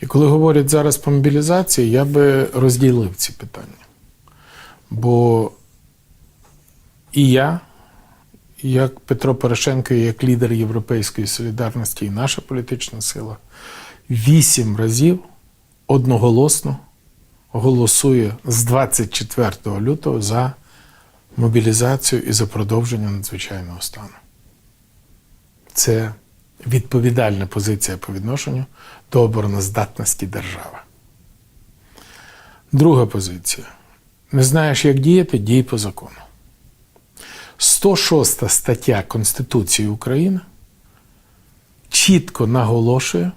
І коли говорять зараз про мобілізацію, я би розділив ці питання. Бо і я, як Петро Порошенко, і як лідер Європейської солідарності, і наша політична сила вісім разів одноголосно голосує з 24 лютого за мобілізацію і за продовження надзвичайного стану. Це відповідальна позиція по відношенню до обороноздатності держави. Друга позиція. Не знаєш, як діяти, дій по закону. 106 стаття Конституції України чітко наголошує,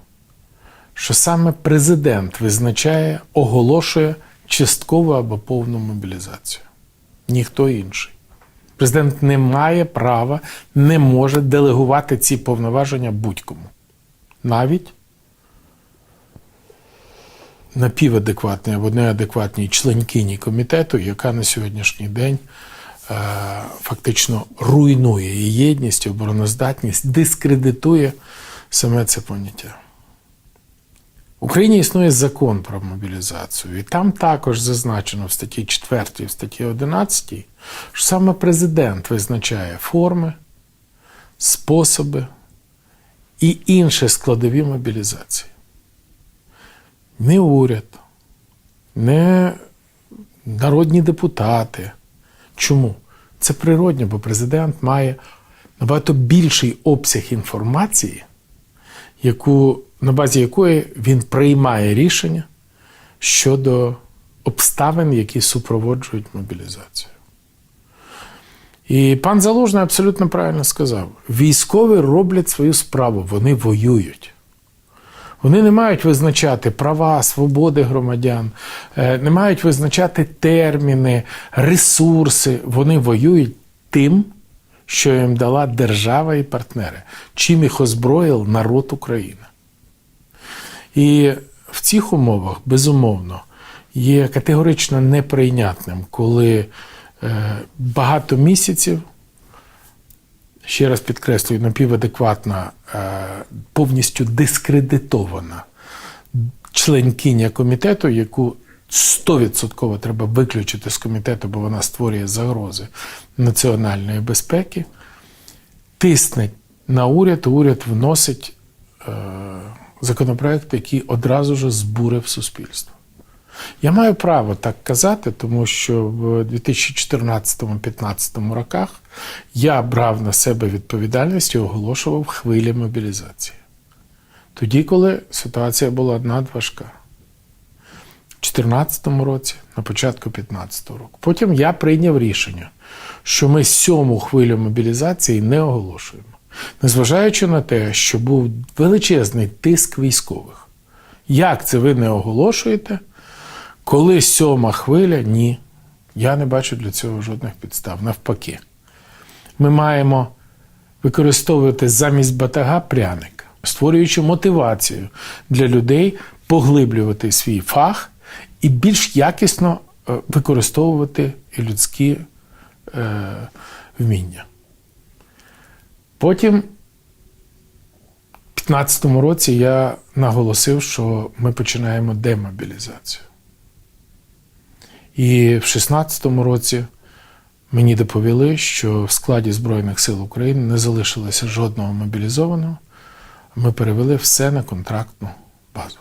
що саме президент визначає, оголошує часткову або повну мобілізацію. Ніхто інший. Президент не має права, не може делегувати ці повноваження будь-кому. Навіть напівадекватній або неадекватній членкині комітету, яка на сьогоднішній день е, фактично руйнує і єдність, обороноздатність, дискредитує саме це поняття. Україні існує закон про мобілізацію, і там також зазначено в статті 4 і в статті 11, що саме президент визначає форми, способи і інші складові мобілізації. Не уряд, не народні депутати. Чому? Це природньо, бо президент має набагато більший обсяг інформації, яку, на базі якої він приймає рішення щодо обставин, які супроводжують мобілізацію. І пан Залужний абсолютно правильно сказав: військові роблять свою справу, вони воюють. Вони не мають визначати права, свободи громадян, е, не мають визначати терміни, ресурси. Вони воюють тим, що їм дала держава і партнери, чим їх озброїв народ України. І в цих умовах, безумовно, є категорично неприйнятним, коли е, багато місяців ще раз підкреслюю, напівадекватна, е, повністю дискредитована членкиня комітету, яку 100% треба виключити з комітету, бо вона створює загрози національної безпеки, тисне на уряд, уряд вносить е, законопроект, який одразу ж збурив суспільство. Я маю право так казати, тому що в 2014-2015 роках я брав на себе відповідальність і оголошував хвилі мобілізації. Тоді, коли ситуація була надважка. У 2014 році, на початку 2015 року. Потім я прийняв рішення, що ми сьому хвилю мобілізації не оголошуємо. Незважаючи на те, що був величезний тиск військових. Як це ви не оголошуєте? Коли сьома хвиля, ні. Я не бачу для цього жодних підстав. Навпаки, ми маємо використовувати замість батага пряник, створюючи мотивацію для людей поглиблювати свій фах і більш якісно е, використовувати людські е, вміння. Потім, в 2015 році, я наголосив, що ми починаємо демобілізацію. І в 2016 році мені доповіли, що в складі Збройних сил України не залишилося жодного мобілізованого. Ми перевели все на контрактну базу.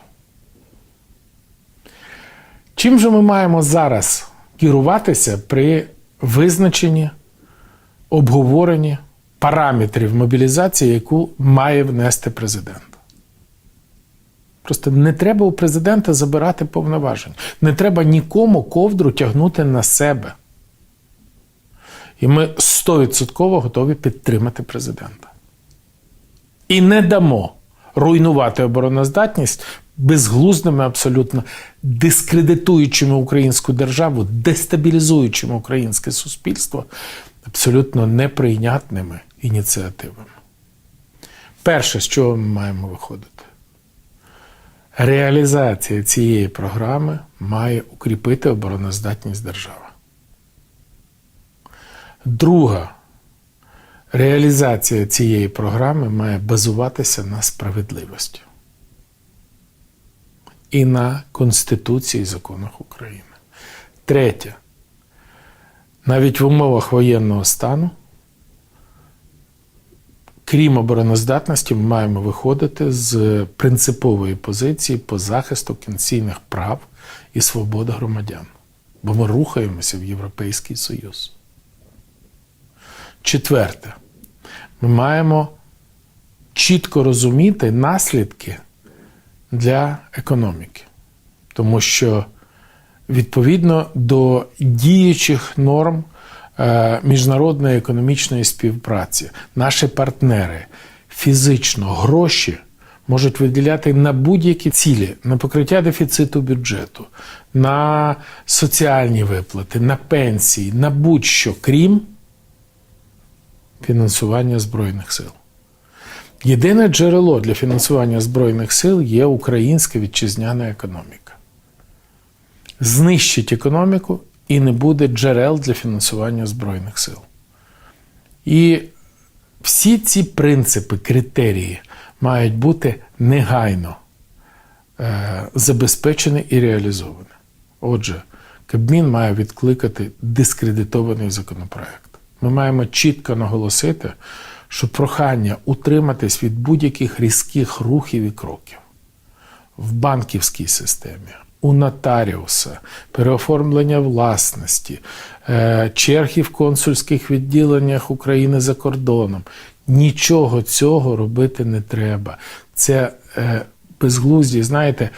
Чим же ми маємо зараз керуватися при визначенні, обговоренні параметрів мобілізації, яку має внести президент? Просто не треба у президента забирати повноважень. Не треба нікому ковдру тягнути на себе. І ми 100% готові підтримати президента. І не дамо руйнувати обороноздатність безглуздими, абсолютно дискредитуючими українську державу, дестабілізуючими українське суспільство абсолютно неприйнятними ініціативами. Перше, з чого ми маємо виходити? Реалізація цієї програми має укріпити обороноздатність держави. Друга реалізація цієї програми має базуватися на справедливості. і на Конституції і законах України. Третє. Навіть в умовах воєнного стану, крім обороноздатності, ми маємо виходити з принципової позиції по захисту конституційних прав і свобод громадян. Бо ми рухаємося в Європейський Союз. Четверте, ми маємо чітко розуміти наслідки для економіки. Тому що відповідно до діючих норм міжнародної економічної співпраці, наші партнери фізично гроші можуть виділяти на будь-які цілі, на покриття дефіциту бюджету, на соціальні виплати, на пенсії, на будь-що, крім фінансування Збройних сил. Єдине джерело для фінансування Збройних сил є українська вітчизняна економіка. Знищить економіку і не буде джерел для фінансування Збройних сил. І всі ці принципи, критерії мають бути негайно е, забезпечені і реалізовані. Отже, Кабмін має відкликати дискредитований законопроект. Ми маємо чітко наголосити, що прохання утриматись від будь-яких різких рухів і кроків в банківській системі, у нотаріуса, переоформлення власності, е, черги в консульських відділеннях України за кордоном. Нічого цього робити не треба. Це е, безглузді, знаєте,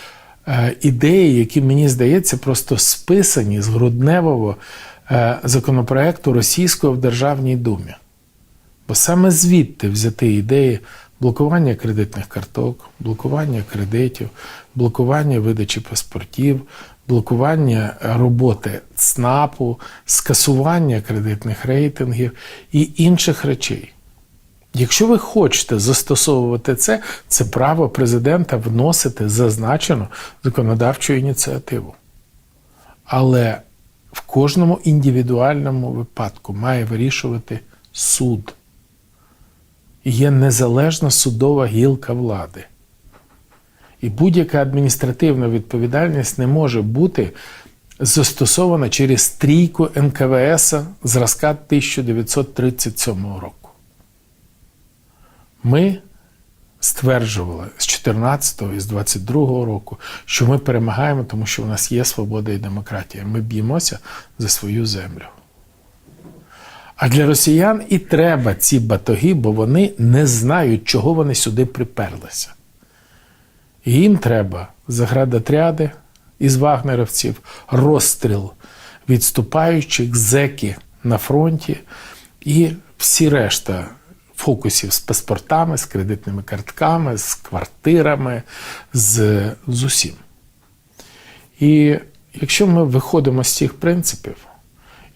е, ідеї, які мені здається, просто списані з грудневого законопроекту російського в Державній думі. Бо саме звідти взяти ідеї блокування кредитних карток, блокування кредитів, блокування видачі паспортів, блокування роботи ЦНАПу, скасування кредитних рейтингів і інших речей. Якщо ви хочете застосовувати це, це право президента вносити зазначену законодавчу ініціативу. Але в кожному індивідуальному випадку має вирішувати суд. Є незалежна судова гілка влади. І будь-яка адміністративна відповідальність не може бути застосована через трійку НКВС зразка 1937 року. Ми стверджували з 14-го і з 22-го року, що ми перемагаємо, тому що в нас є свобода і демократія. Ми б'ємося за свою землю. А для росіян і треба ці батоги, бо вони не знають, чого вони сюди приперлися. Їм треба заградотряди із вагнерівців, розстріл відступаючих, зеки на фронті і всі решта фокусів з паспортами, з кредитними картками, з квартирами, з, з усім. І якщо ми виходимо з цих принципів,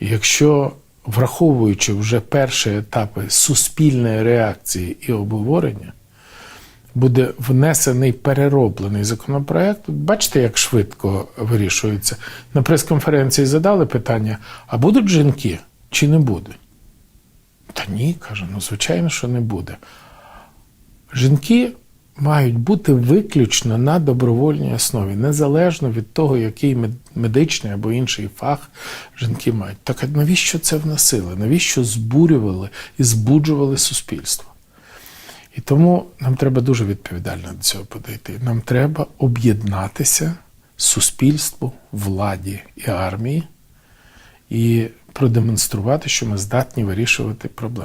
якщо враховуючи вже перші етапи суспільної реакції і обговорення, буде внесений перероблений законопроект. Бачите, як швидко вирішується. На прес-конференції задали питання: а будуть жінки чи не будуть? Та ні, каже, ну звичайно, що не буде. Жінки мають бути виключно на добровольній основі, незалежно від того, який медичний або інший фах жінки мають. Так навіщо це вносили? Навіщо збурювали і збуджували суспільство? І тому нам треба дуже відповідально до цього подойти. Нам треба об'єднатися суспільству, владі і армії і продемонструвати, що ми здатні вирішувати проблеми.